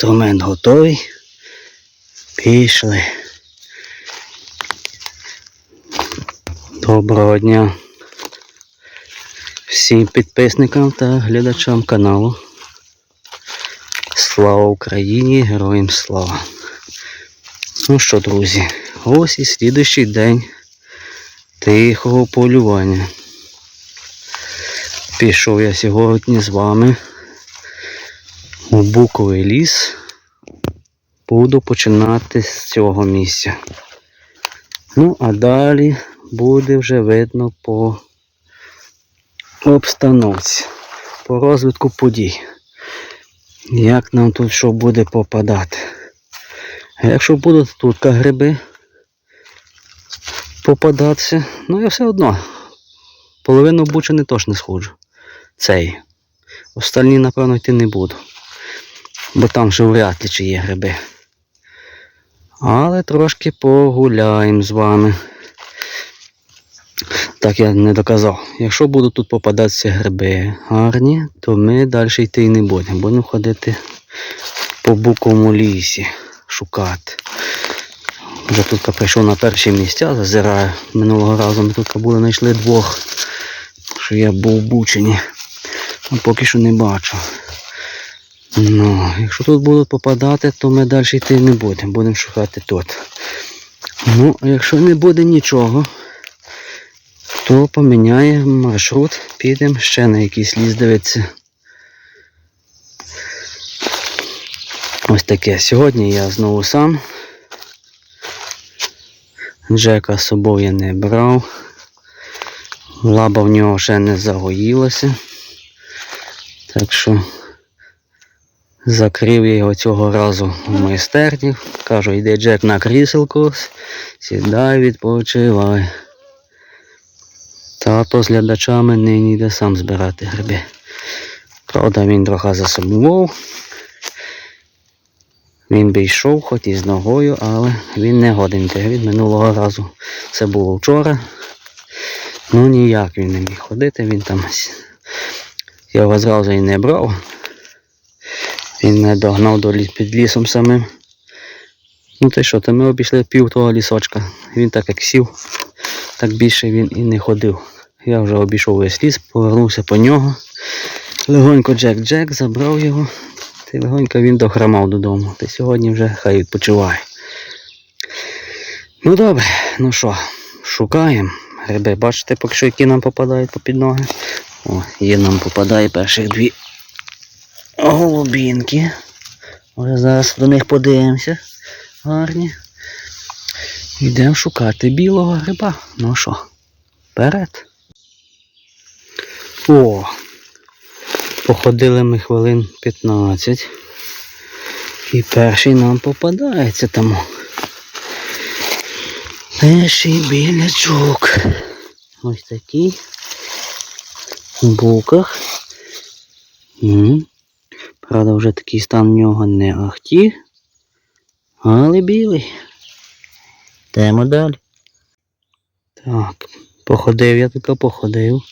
Інструмент готовий. Пішли. Доброго дня всім підписникам та глядачам каналу. Слава Україні! Героям слава! Ну що, друзі, ось і слідуючий день тихого полювання. Пішов я сьогодні з вами у буковий ліс. Буду починати з цього місця. Ну, а далі буде вже видно по обстановці, по розвитку подій. Як нам тут що буде попадати. А якщо будуть тут гриби попадатися, ну я все одно половину бучини теж не сходжу. Цей. Остальні, напевно, йти не буду. Бо там вже вряд ли чи є гриби. Але трошки погуляємо з вами. Так я не доказав. Якщо будуть тут попадатися гриби гарні, то ми далі йти і не будемо. Будемо ходити по буковому лісі, шукати. Вже тут прийшов на перші місця, зазираю. Минулого разу ми тут були знайшли двох, що я був в Бучині. А поки що не бачу. Ну, якщо тут будуть попадати, то ми далі йти не будемо. Будемо шукати тут. Ну, якщо не буде нічого, то поміняємо маршрут, підемо ще на якийсь ліс дивитися. Ось таке. Сьогодні я знову сам. Джека з собою я не брав. Лаба в нього ще не загоїлася. Так що закрив я його цього разу в майстерні. Кажу, йди Джек на кріселку, сідай, відпочивай. Тато з глядачами нині йде сам збирати гриби. Правда, він трохи засумував. Він би йшов, хоч і з ногою, але він не годен йти. Від минулого разу це було вчора. Ну ніяк він не міг ходити, він там. Я його зразу і не брав. Він не догнав до ліс під лісом самим. Ну ти що, то ми обійшли пів того лісочка. Він так як сів, так більше він і не ходив. Я вже обійшов весь ліс, повернувся по нього. Легонько Джек-Джек забрав його. Та легонько він дохромав додому. Та сьогодні вже хай відпочиває. Ну добре, ну що, шукаємо. Гриби, бачите, поки що які нам попадають попід ноги. О, є нам попадає перших дві голубінки. Може зараз до них подивимося. Гарні. Йдемо шукати білого гриба. Ну що, вперед. О! Походили ми хвилин 15. І перший нам попадається там. Перший білячок. Ось такий. У буках. Правда, вже такий стан в нього не ахті. Але білий. Йдемо далі. Так, походив я таки походив.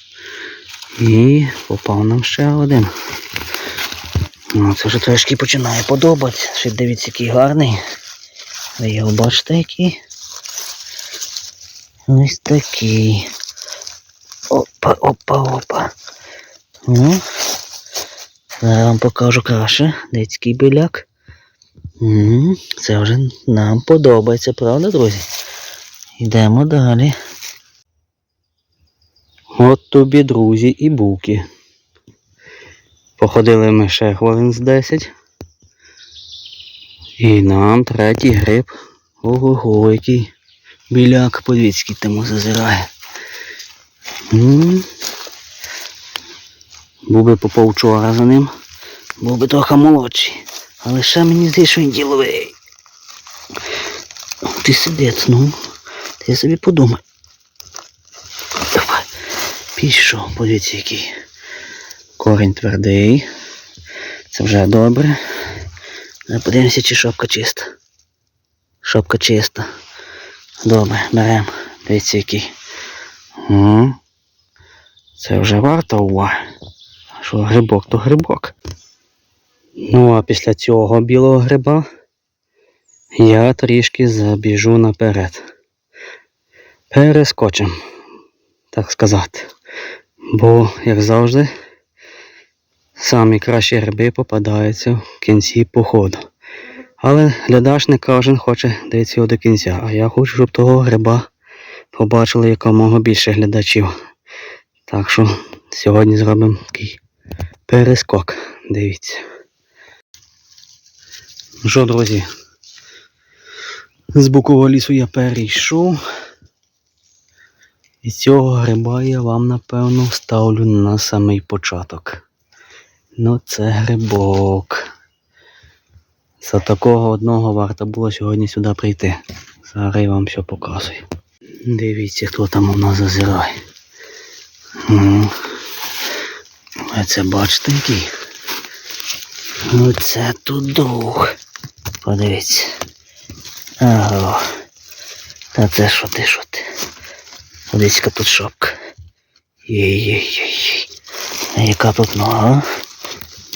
І попав нам ще один. Ну, це вже трошки починає подобатися. Ще дивіться, який гарний. Ви його бачите який? Ось такий. Опа, опа, опа. Ну, зараз вам покажу краще. Дивіться, який біляк. Це вже нам подобається, правда, друзі? Йдемо далі. От тобі, друзі, і буки. Походили ми ще хвилин з 10. І нам третій гриб. Ого-го, який біляк подвіцький тому зазирає. Був би попав вчора за ним. Був би трохи молодший. Але ще мені здається, що він діловий. Ти сидець, ну. Ти собі подумай. Пішов, подивіться який. Корінь твердий. Це вже добре. Подивимося, чи шапка чиста. Шапка чиста. Добре, беремо. Дивіться який. Це вже варто уваги. Що грибок, то грибок. Ну а після цього білого гриба я трішки забіжу наперед. Перескочим, так сказати. Бо, як завжди, самі кращі гриби попадаються в кінці походу. Але глядач не кожен хоче дивитися його до кінця, а я хочу, щоб того гриба побачили якомога більше глядачів. Так що сьогодні зробимо такий перескок. Дивіться. Ну що, друзі? З букового лісу я перейшов. І цього гриба я вам напевно ставлю на самий початок. Ну це грибок. За такого одного варто було сьогодні сюди прийти. Зараз я вам все показую. Дивіться, хто там у нас зазирає. Ну, а це бачите який. Оце тут друг. Подивіться. Ага. Та це що ти, що ти? Подивіться, тут шапка. Єй-єй-єй. Яка тут нога?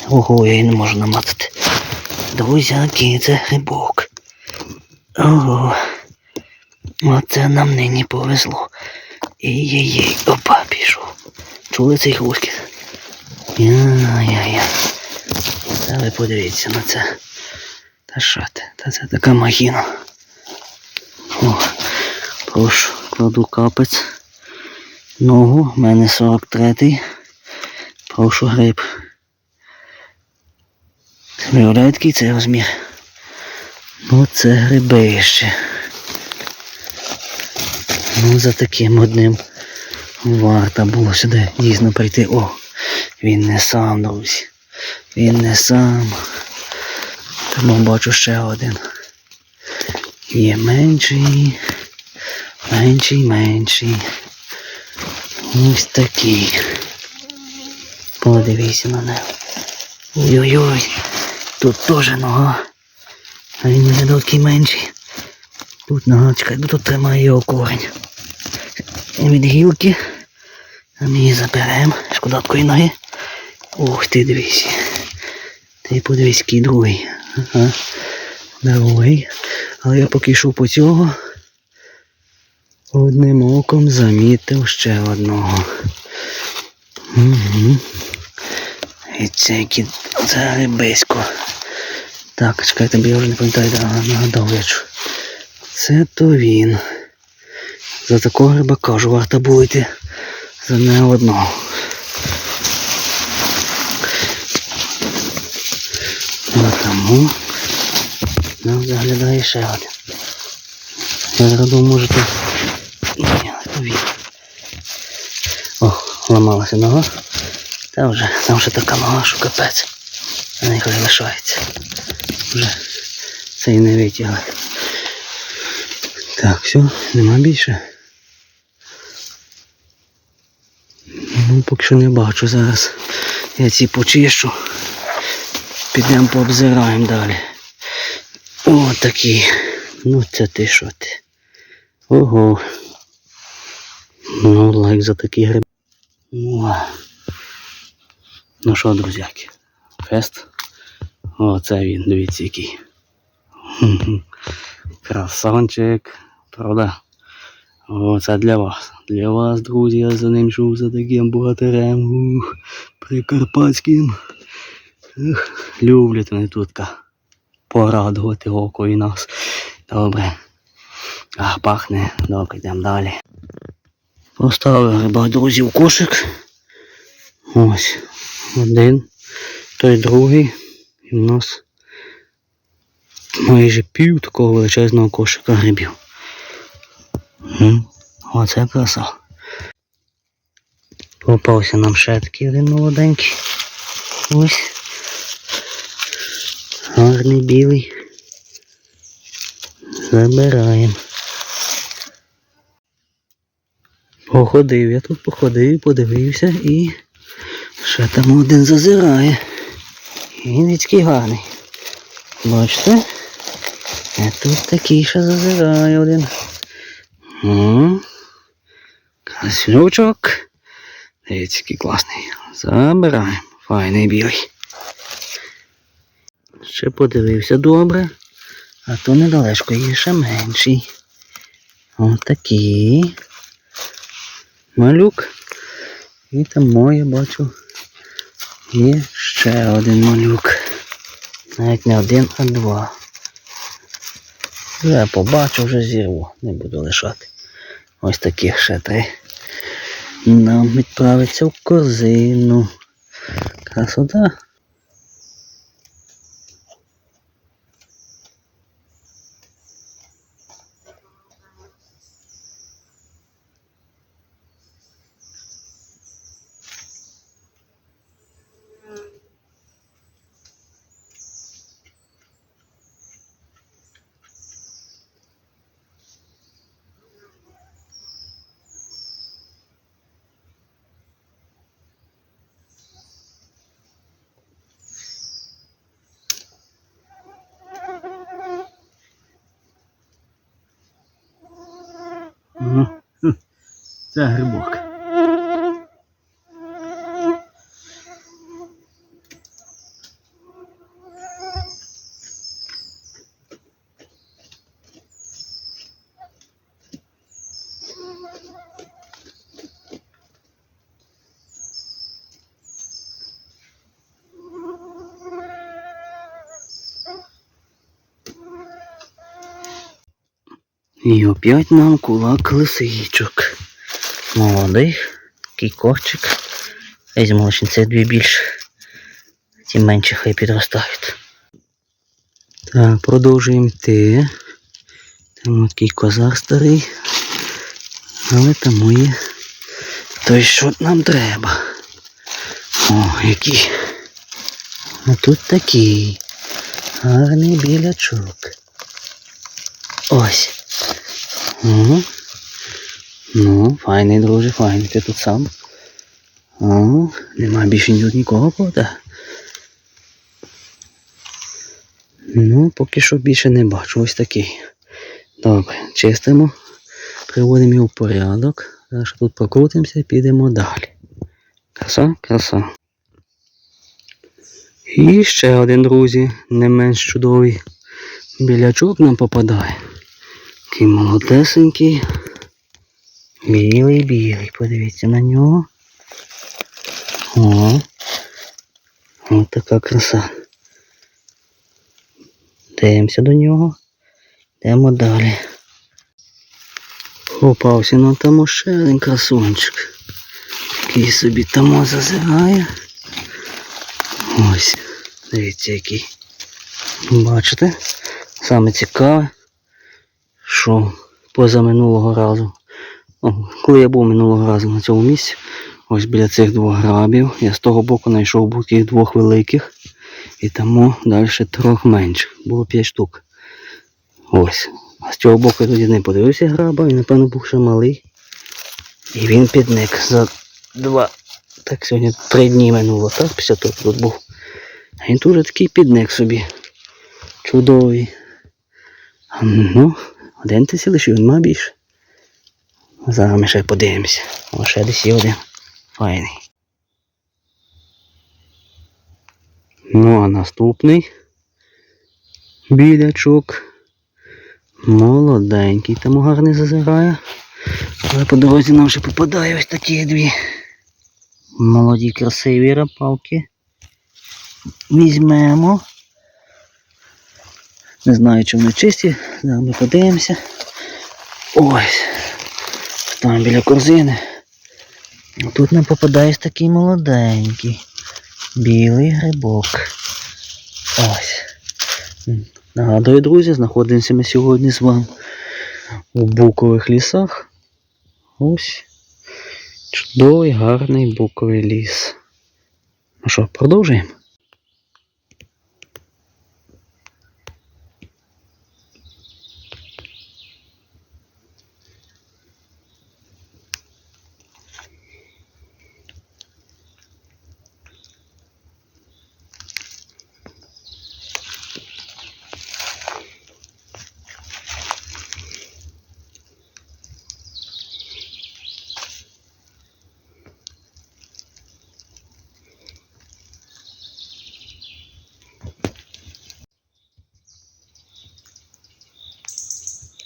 Ого, я її не можу намацати. Друзяки, це грибок. Ого. Оце нам нині повезло. Ей-ей-ей, опа, пішов. Чули цей хрускіт? Я-я-я. Та подивіться на це. Та що ти? Та це така махіна. О, прошу, кладу капець. Ногу, в мене 43-й. Прошу гриб. Виявляєте, який це розмір? Ну це грибище. Ну за таким одним варто було сюди дійсно прийти. О, він не сам, друзі. Він не сам. Тому бачу ще один. Є менший. Менший, менший. Ось такий. Подивіться на нього. Ой-ой-ой. Тут теж нога. А він не такий менший. Тут нога, чекай, бо тут тримає його корінь. Від гілки. А ми її заберемо. Шкода такої ноги. Ух ти, дивись. Ти подивись, який другий. Ага. Другий. Але я поки йшов по цього. Одним оком замітив ще одного. Угу. І це це грибисько. Так, чекайте, я вже не пам'ятаю, да, нагадав вечу. Це то він. За такого гриба кажу, варто було йти за не одного. Тому нам заглядає ще один. Я зараз може тут. Ні, не. О, ламалася нога. Та вже, там вже така нога, що капець. На них вже лишається. Вже цей не витягли. Так, все, нема більше. Ну, поки що не бачу зараз. Я ці почищу. Підемо пообзираємо далі. О, такі. Ну це ти що ти. Ого. Ну, лайк за такі гриби. О. Ну що, друзяки, фест. О, це він, дивіться який. Хм-хм. Красавчик, правда? О, це для вас. Для вас, друзі, я за ним йшов за таким богатирем. Ух, прикарпатським. Ех, люблять вони тут порадувати око і нас. Добре. А, пахне. Добре, йдемо далі. Поставив гриба, друзі, в кошик. Ось. Один, той другий. І в нас майже пів такого величезного кошика грибів. М, Оце краса. Попався нам ще такий один молоденький. Ось. Гарний білий. Забираємо. Походив, я тут походив, подивився і ще там один зазирає. Він такий гарний. Бачите? А тут такий ще зазирає один. Красючок. Дивіться, який класний. Забираємо. Файний білий. Ще подивився добре. А то недалечко є ще менший. Отакий. Малюк. І там моє бачу. Є ще один малюк. Навіть не один, а два. Вже побачу, вже зірву. Не буду лишати. Ось таких ще три. Нам відправиться в корзину. Красота. Ну, Це грибок. І опять нам кулак лисичок. Молодий, такий корчик. Із молочниці дві більше. Ті менші хай підростають. Так, продовжуємо йти. Там такий козар старий. Але там є той, що нам треба. О, який. А тут такий. Гарний білячок. Ось. Угу. Ну, файний, друже, файний. Ти тут сам. О, нема більше ні нікого правда? Ну, поки що більше не бачу. Ось такий. Добре, чистимо, приводимо його в порядок. Зараз тут прокрутимося підемо далі. Краса, краса. І ще один, друзі, не менш чудовий білячок нам попадає. Такий молодесенький. Білий, білий. Подивіться на нього. О. Ось така краса. Дивимося до нього. Йдемо далі. Попався нам там ще один красунчик. Який собі там зазирає. Ось. Дивіться який. Бачите? Саме цікаве, що поза минулого разу, коли я був минулого разу на цьому місці, ось біля цих двох грабів, я з того боку знайшов тих двох великих і тому далі трьох менших. Було п'ять штук. Ось. А з цього боку я тоді не подивився граба, і напевно був ще малий. І він підник за два. Так сьогодні три дні минуло, так? Після того тут був. А він дуже такий підник собі. Чудовий. Ну, один ти лишив, нема більше. Зараз ми ще подивимося. О, ще десь є один. Файний. Ну, а наступний білячок. Молоденький, там гарний зазирає. Але по дорозі нам ще попадає ось такі дві молоді красиві рапалки. Візьмемо. Не знаю, чи вони чисті, зараз ми подивимося. Ось. Там біля корзини. Тут нам попадає такий молоденький. Білий грибок. Ось. Нагадую, друзі, знаходимося ми сьогодні з вами у букових лісах. Ось. Чудовий, гарний буковий ліс. Ну що, продовжуємо?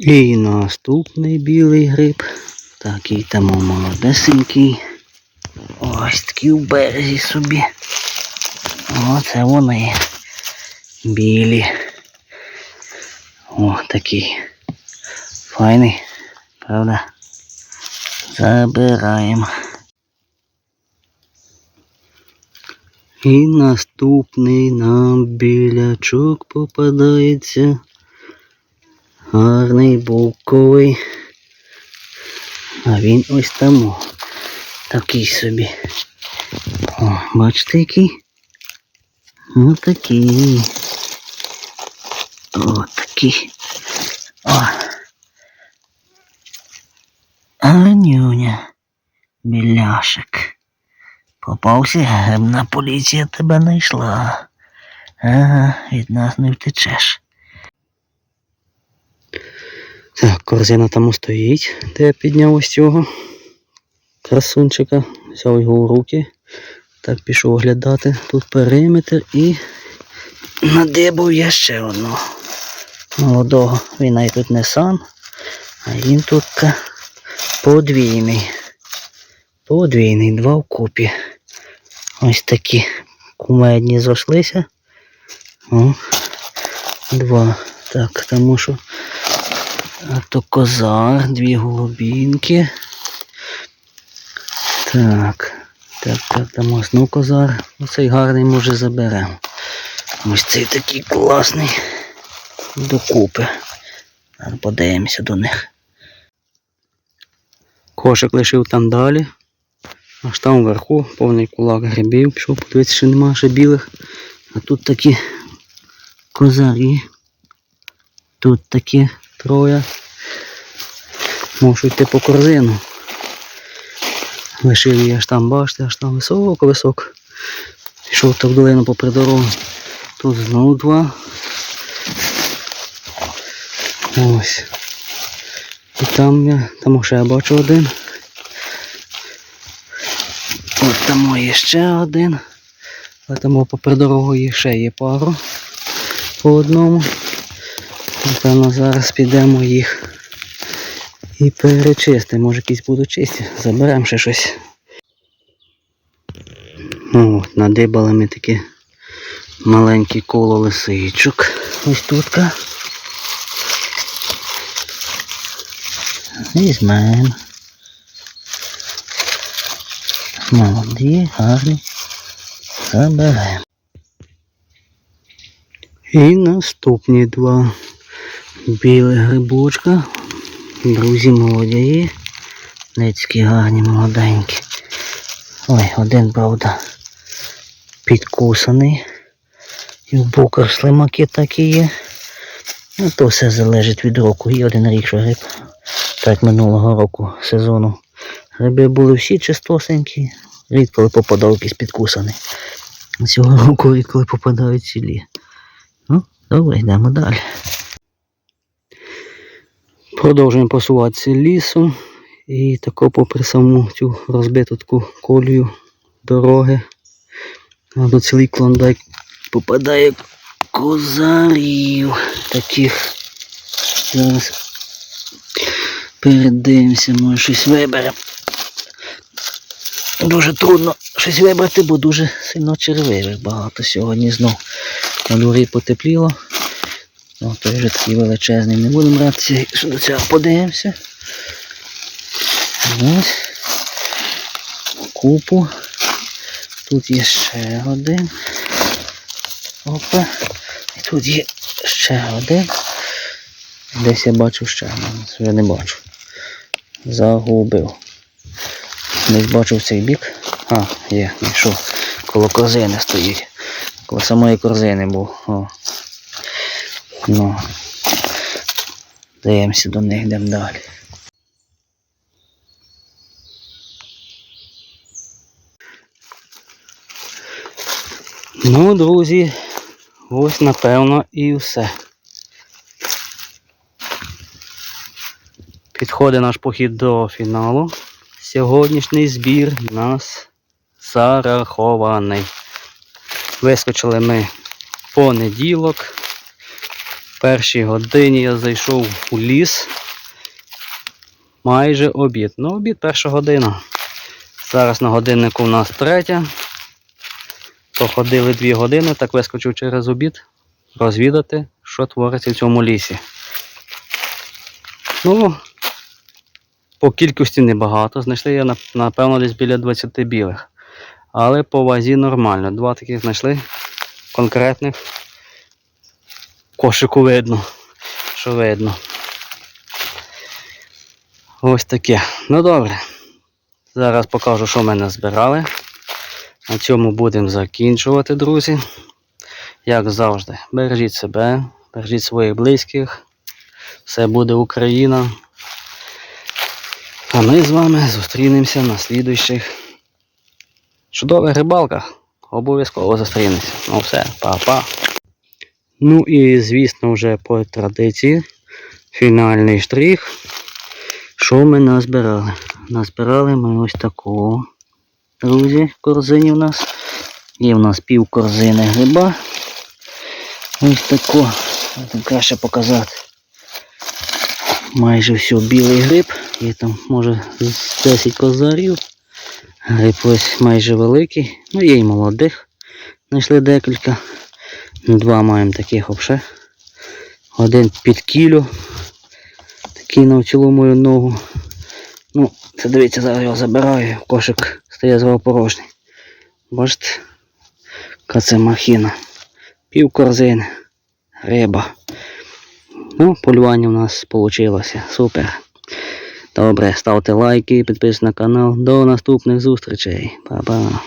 І наступний білий гриб. Такий там молодесенький. Ось такий в березі собі. Оце вони. Білі. О, такий. Файний. Правда? Забираємо. І наступний нам білячок попадається. Гарний буковий. А він ось там. Такий собі. О, бачите який? Ось такий. О, такий. О. Анюня. Біляшик. Попався, грибна поліція тебе знайшла. Ага, від нас не втечеш. Так, корзина там стоїть, де я підняв ось цього красунчика, взяв його в руки. Так пішов оглядати тут периметр і надибав я ще одного молодого. Він навіть тут не сам, а він тут подвійний. Подвійний, два вкупі. Ось такі кумедні зрослися. О, два. Так, тому що а то козар, дві голубінки. Так. Так, так, там ось ну козар. Оцей гарний може заберемо. Ось цей такий класний. Докупи. Подивимося до них. Кошик лишив там далі. Аж там вверху повний кулак грибів. Пішов подивитися, що нема ще білих. А тут такі козарі. Тут такі троє. Можу йти по корзину. Лишив її аж там, бачите, аж там високо-високо. Пішов так долину попри дорогу. Тут знову два. Ось. І там я, там ще я бачу один. От там є ще один. А там попри дорогою ще є пару по одному. Напевно, зараз підемо їх і перечистимо. Може якісь будуть чисті. Заберемо ще щось. Ну, от, надибали ми таке маленьке коло лисичок. Ось тут. ка. Візьмемо. Молоді, гарні. Заберемо. І наступні два білих грибочка. Друзі молоді. Нецькі гарні молоденькі. Ой, один, правда, підкусаний. І в боках слимаки такі є. Ну, то все залежить від року. І один рік, що гриб. Так минулого року сезону. Гриби були всі чистосенькі, рідко попадав якийсь підкусаний. Цього року рідко попадають цілі. Ну, добре, йдемо далі. Продовжуємо посуватися лісом. І тако попри саму цю розбиту таку колію дороги. А до цілий клондайк попадає козарів таких. Зараз передивимося, може щось виберемо. Дуже трудно щось вибрати, бо дуже сильно червивих багато сьогодні знов. На дворі потепліло. О, той вже такий величезний. Не будемо братися, що до цього подивимося. Ось. Купу. Тут є ще один. Опа. І тут є ще один. Десь я бачу ще, один, вже не бачу. Загубив. Десь бачив цей бік. А, є, знайшов. Коло корзини стоїть. Коло самої корзини був. О. Ну. Даємося до них, йдемо далі. Ну, друзі, ось напевно і все. Підходить наш похід до фіналу. Сьогоднішній збір у нас зарахований. Вискочили ми понеділок. Першій годині я зайшов у ліс. Майже обід. Ну, обід перша година. Зараз на годиннику у нас третя. Походили дві години, так вискочив через обід розвідати, що твориться в цьому лісі. Ну, по кількості небагато. Знайшли я, напевно, десь біля 20 білих. Але по вазі нормально. Два таких знайшли конкретних. Кошику видно, що видно. Ось таке. Ну добре. Зараз покажу, що в мене збирали. На цьому будемо закінчувати, друзі. Як завжди, бережіть себе, бережіть своїх близьких. Все буде Україна. А ми з вами зустрінемося на слідуючих чудових рибалках. Обов'язково зустрінемося. Ну все, па-па. Ну і звісно, вже по традиції фінальний штрих. Що ми назбирали? Назбирали ми ось такого, друзі, корзині в нас. Є в нас пів корзини гриба. Ось тако. Там краще показати. Майже все білий гриб. Є там може 10 козарів. Гриб ось майже великий. Ну є й молодих. Знайшли декілька. Два маємо таких взагалі. Один під кілю. Такий на цілу мою ногу. Ну, це дивіться, зараз його забираю, кошик стає порожній. Бачите? Яка це махіна. Пів корзини. Риба. Ну, полювання у нас вийшло. Супер. Добре, ставте лайки, підписуйтесь на канал. До наступних зустрічей. Па-па.